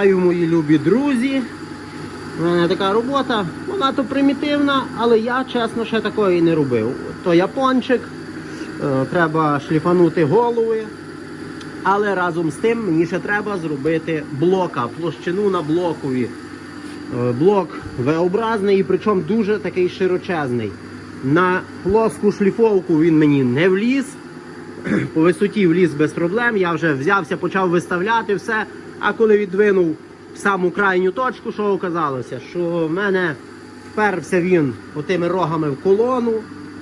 Вітаю, мої любі друзі. У мене така робота, вона то примітивна, але я чесно ще такої не робив. То япончик, е, треба шліфанути голови. Але разом з тим мені ще треба зробити блока, площину на блокові. Е, Блок V-образний і причому дуже такий широчезний. На плоску шліфовку він мені не вліз. По висоті вліз без проблем. Я вже взявся, почав виставляти все. А коли відвинув в саму крайню точку, що оказалося? Що в мене вперся він отими рогами в колону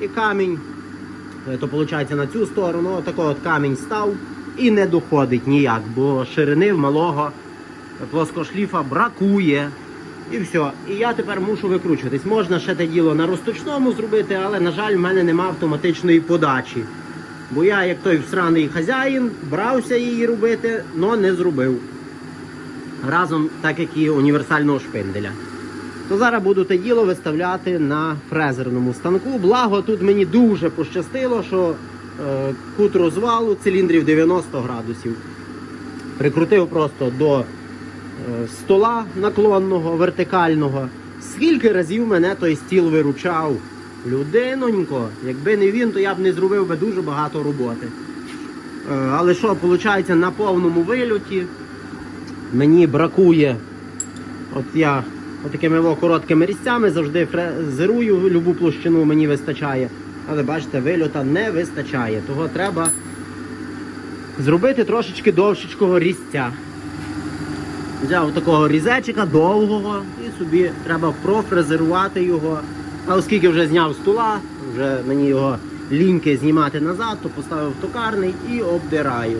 і камінь. е, То виходить на цю сторону, отако от камінь став і не доходить ніяк, бо ширини в малого плоскошліфа бракує. І все. І я тепер мушу викручуватись. Можна ще те діло на розточному зробити, але, на жаль, в мене нема автоматичної подачі. Бо я, як той всраний хазяїн, брався її робити, але не зробив. Разом, так як і універсального шпинделя. То зараз буду те діло виставляти на фрезерному станку. Благо тут мені дуже пощастило, що е, кут розвалу циліндрів 90 градусів. Прикрутив просто до е, стола наклонного, вертикального. Скільки разів мене той стіл виручав. Людинонько, якби не він, то я б не зробив би дуже багато роботи. Е, але що, виходить, на повному вильоті мені бракує. От я отакими короткими різцями завжди фрезерую, любу площину мені вистачає. Але бачите, вильота не вистачає. Того треба зробити трошечки довшечкого різця. Взяв такого різечика довгого і собі треба профрезерувати його. А оскільки вже зняв стола, вже мені його ліньки знімати назад, то поставив в токарний і обдираю.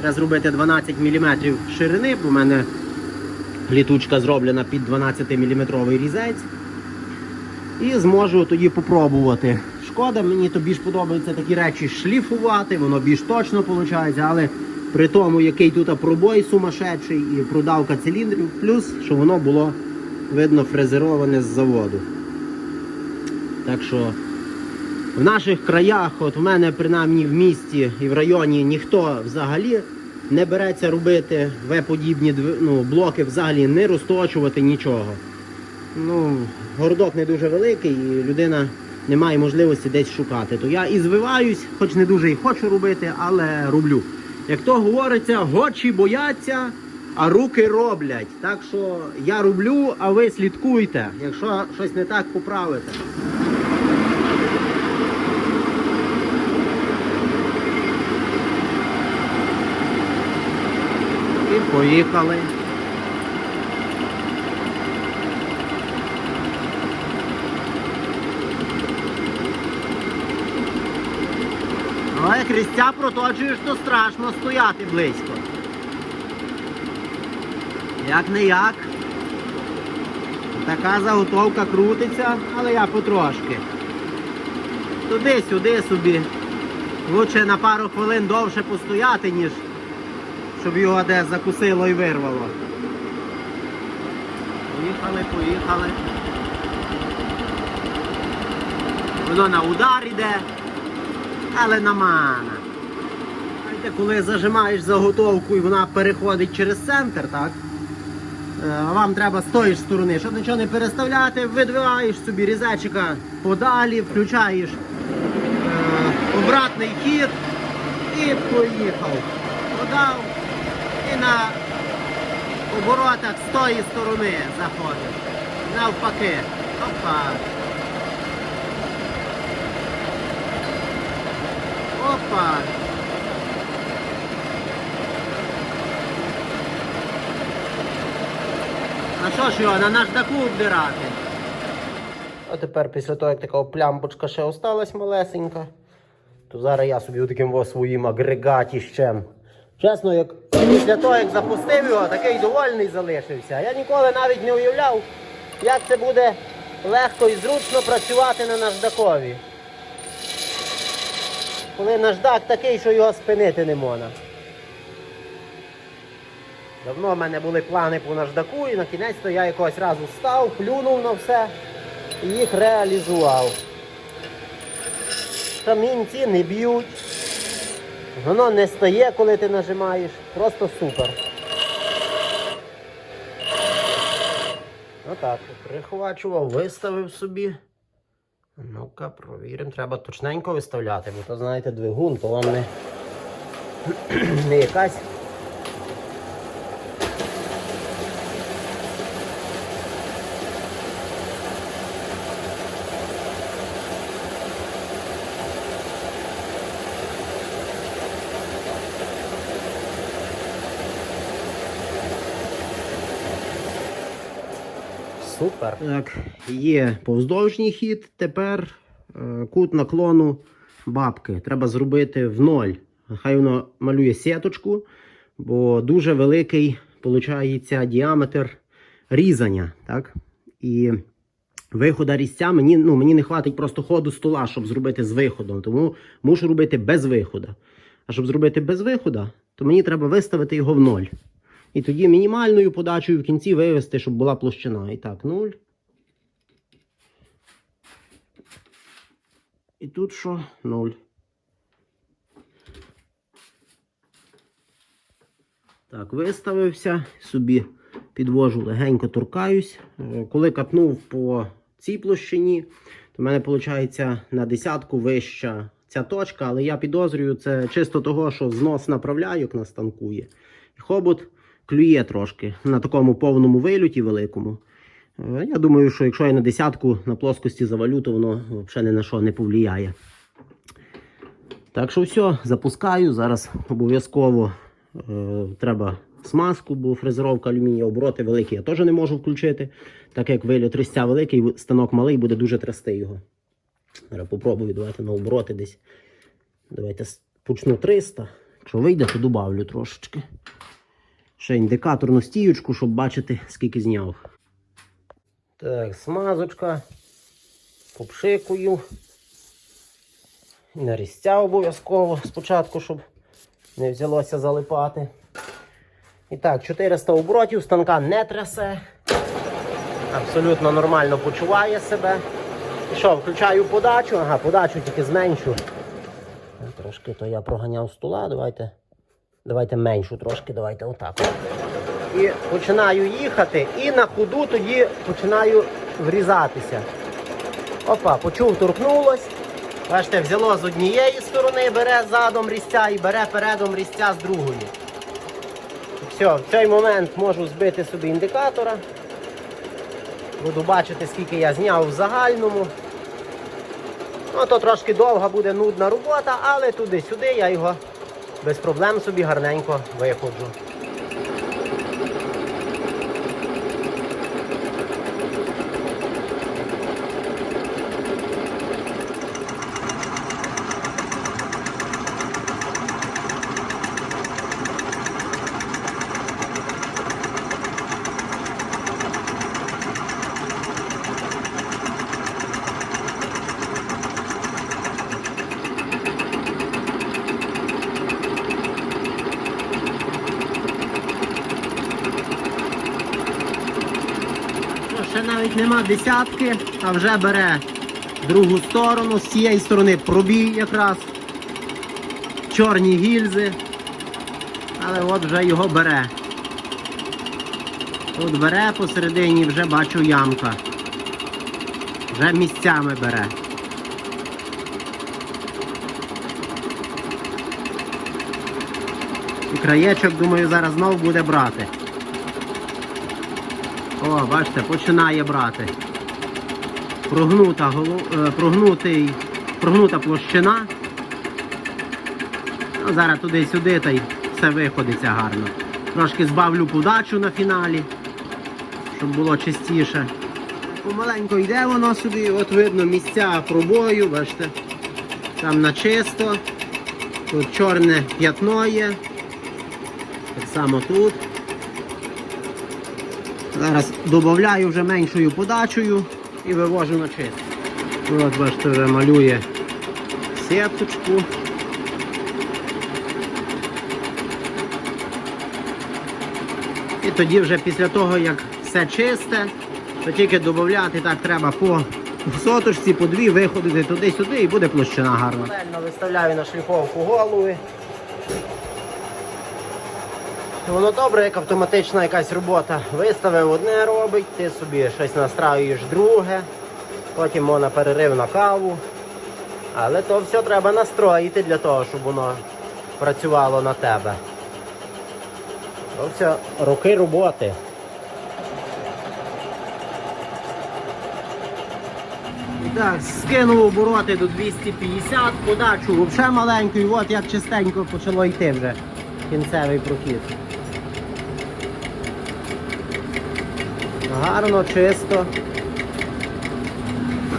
Треба зробити 12 мм ширини, бо в мене літучка зроблена під 12 мм різець. І зможу тоді попробувати. Шкода, мені то більш подобається такі речі шліфувати, воно більш точно виходить, але при тому, який тут пробой сумасшедший і продавка циліндрів, плюс, що воно було видно фрезероване з заводу. Так що в наших краях, от в мене принаймні в місті і в районі ніхто взагалі не береться робити В-подібні ну, блоки, взагалі не розточувати нічого. Ну, городок не дуже великий, і людина не має можливості десь шукати. То я і звиваюсь, хоч не дуже і хочу робити, але роблю. Як то говориться, гочі бояться, а руки роблять. Так що я роблю, а ви слідкуйте. Якщо щось не так, поправите. І поїхали. Але як проточуєш, то страшно стояти близько. Як не як. Така заготовка крутиться, але я потрошки. Туди-сюди собі. Лучше на пару хвилин довше постояти, ніж щоб його десь закусило і вирвало. Поїхали, поїхали. Воно на удар іде, але на мана. Коли зажимаєш заготовку і вона переходить через центр, так? Е, вам треба з тої ж сторони, щоб нічого не переставляти, видвигаєш собі різечика подалі, включаєш е, обратний хід і поїхав. Подав і на оборотах з тої сторони заходиш. Навпаки. Опа. Опа. А що ж його на наждаку обдирати? А тепер після того, як така плямбочка ще осталась малесенька, то зараз я собі таким своїм агрегатіщем. Чесно, як після того, як запустив його, такий довольний залишився. Я ніколи навіть не уявляв, як це буде легко і зручно працювати на наждакові. Коли наждак такий, що його спинити не можна. Давно в мене були плани по наждаку, і на кінець то я якогось разу став, плюнув на все і їх реалізував. Камінці не б'ють. Воно не стає, коли ти нажимаєш. Просто супер. Отак. приховачував, виставив собі. Ну-ка, провіримо. Треба точненько виставляти, бо то, знаєте, двигун, то вам не, не якась. Супер. Так, є повздовжній хід. Тепер е, кут наклону бабки. Треба зробити в ноль. Хай воно малює сіточку, бо дуже великий виходить діаметр різання. Так? І вихода різця мені, ну, мені не хватить просто ходу стола, щоб зробити з виходом. Тому мушу робити без виходу. А щоб зробити без виходу, то мені треба виставити його в ноль. І тоді мінімальною подачею в кінці вивести, щоб була площина. І так, 0. І тут що? 0. Так, виставився, собі підвожу, легенько торкаюсь. Е, Коли катнув по цій площині, то в мене виходить на десятку вища ця точка, але я підозрюю, це чисто того, що знос направляйок нас танкує. І хобот клює трошки на такому повному вильоті великому. Е, Я думаю, що якщо я на десятку на плоскості завалю, то воно взагалі ні на що не повлияє. Так що все, запускаю. Зараз обов'язково е, треба смазку, бо фрезеровка алюмінія, обороти великі я теж не можу включити, так як виліт різця великий, станок малий, буде дуже трясти його. Зараз попробую, давайте на обороти десь. Давайте почну 300. Якщо вийде, то добавлю трошечки. Ще індикаторну стіючку, щоб бачити, скільки зняв. Так, смазочка. Попшикую. І на різця обов'язково спочатку, щоб не взялося залипати. І так, 400 оборотів, станка не трясе. Абсолютно нормально почуває себе. І що, включаю подачу. Ага, подачу тільки зменшу. Трошки то я проганяв стола. Давайте. Давайте меншу трошки, давайте отак. І починаю їхати, і на ходу тоді починаю врізатися. Опа, почув, торкнулось. Бачите, взяло з однієї сторони, бере задом різця і бере передом різця з другої. Все, в цей момент можу збити собі індикатора. Буду бачити, скільки я зняв в загальному. Ну, то трошки довга буде нудна робота, але туди-сюди я його без проблем собі гарненько виходжу. Ну, Ще навіть нема десятки, а вже бере другу сторону, з цієї сторони пробій якраз. Чорні гільзи. Але от вже його бере. Тут бере посередині, вже бачу ямка. Вже місцями бере. І краєчок, думаю, зараз знов буде брати. О, бачите, починає брати. Прогнута, е, прогнутий... прогнута площина. Ну, зараз туди-сюди та й все виходиться гарно. Трошки збавлю подачу на фіналі, щоб було чистіше. Помаленько йде воно собі, от видно місця пробою, бачите. Там на чисто. Тут чорне п'ятно є. Так само тут. Зараз додаю вже меншою подачею і вивожу на чисто. Ну, От бачите, вже малює сіточку. І тоді вже після того, як все чисте, то тільки додати так треба по соточці, по дві, виходити туди-сюди і буде площина гарна. Виставляю на шліфовку голови. Воно добре, як автоматична якась робота. Виставив одне робить, ти собі щось настраюєш друге, потім можна перерив на каву. Але то все треба настроїти для того, щоб воно працювало на тебе. Все роки роботи. Так, скинув обороти до 250, подачу взагалі маленьку, і от як чистенько почало йти вже кінцевий прохід. Гарно, чисто.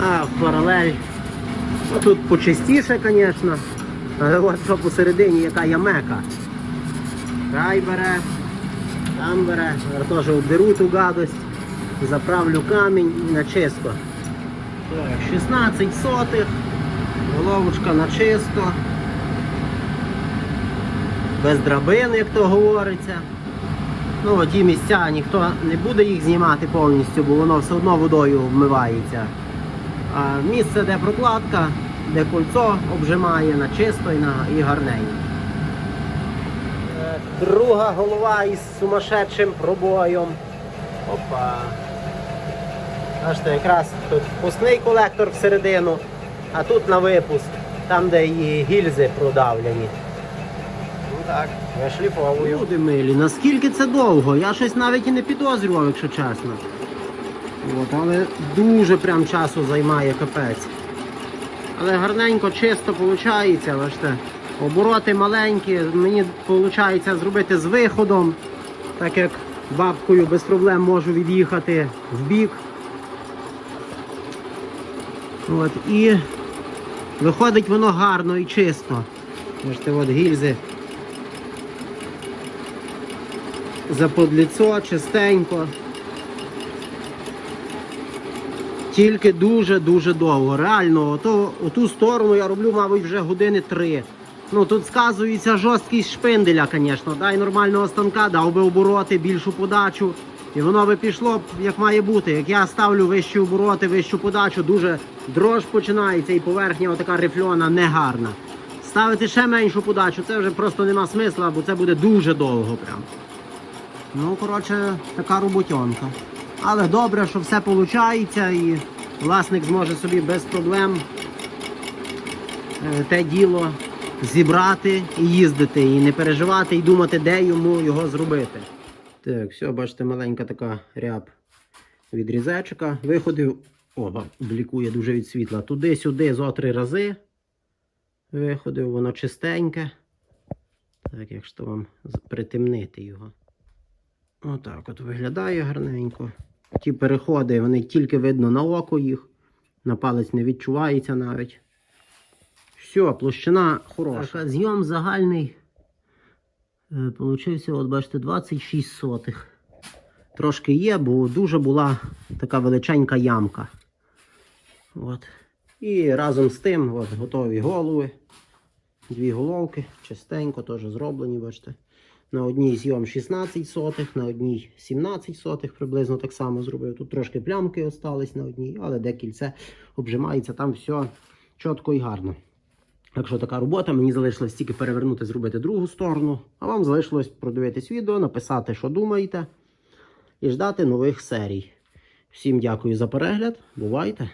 А, в паралель. Ну, тут почистіше, звісно. Але що посередині яка ямека. Край бере, там бере, теж обдеру ту гадость, заправлю камінь і на чисто. 16 сотих, головочка на чисто. Без драбин, як то говориться. Ну, ті місця ніхто не буде їх знімати повністю, бо воно все одно водою вмивається. А місце, де прокладка, де кольцо обжимає на чисто і, на, і гарненько. Друга голова із сумасшедшим пробоєм. Опа. Бачите, якраз тут впускний колектор всередину, а тут на випуск, там, де і гільзи продавлені. Так, вишліфовую. Люди милі, наскільки це довго? Я щось навіть і не підозрював, якщо чесно. От, але дуже прям часу займає капець. Але гарненько, чисто виходить, бачите. Обороти маленькі, мені виходить зробити з виходом, так як бабкою без проблем можу від'їхати в бік. От, і виходить воно гарно і чисто. Бачите, от гільзи заподліцо, чистенько. Тільки дуже-дуже довго. Реально, ото, оту сторону я роблю, мабуть, вже години три. Ну тут сказується жорсткість шпинделя, звісно. Дай нормального станка, дав би обороти, більшу подачу. І воно би пішло б як має бути. Як я ставлю вищі обороти, вищу подачу, дуже дрож починається і поверхня отака рифльона негарна. Ставити ще меншу подачу, це вже просто нема смисла, бо це буде дуже довго прям. Ну, коротше, така роботьонка. Але добре, що все виходить і власник зможе собі без проблем е, те діло зібрати і їздити, і не переживати, і думати, де йому його зробити. Так, все, бачите, маленька така ряб від різечка. Виходив, о, блікує дуже від світла. Туди-сюди зо три рази. Виходив, воно чистеньке. Так, якщо вам притемнити його. Отак от виглядає гарненько. Ті переходи, вони тільки видно на око їх. На палець не відчувається навіть. Все, площина хороша. Так, зйом загальний е, получився, от бачите, 26 сотих. Трошки є, бо дуже була така величенька ямка. От. І разом з тим от, готові голови. Дві головки, чистенько, теж зроблені, бачите. На одній зйом 16 сотих, на одній 17 сотих, приблизно так само зробив. Тут трошки плямки остались на одній, але де кільце обжимається, там все чітко і гарно. Якщо така робота, мені залишилось тільки перевернути, зробити другу сторону, а вам залишилось продивитись відео, написати, що думаєте, і ждати нових серій. Всім дякую за перегляд. Бувайте!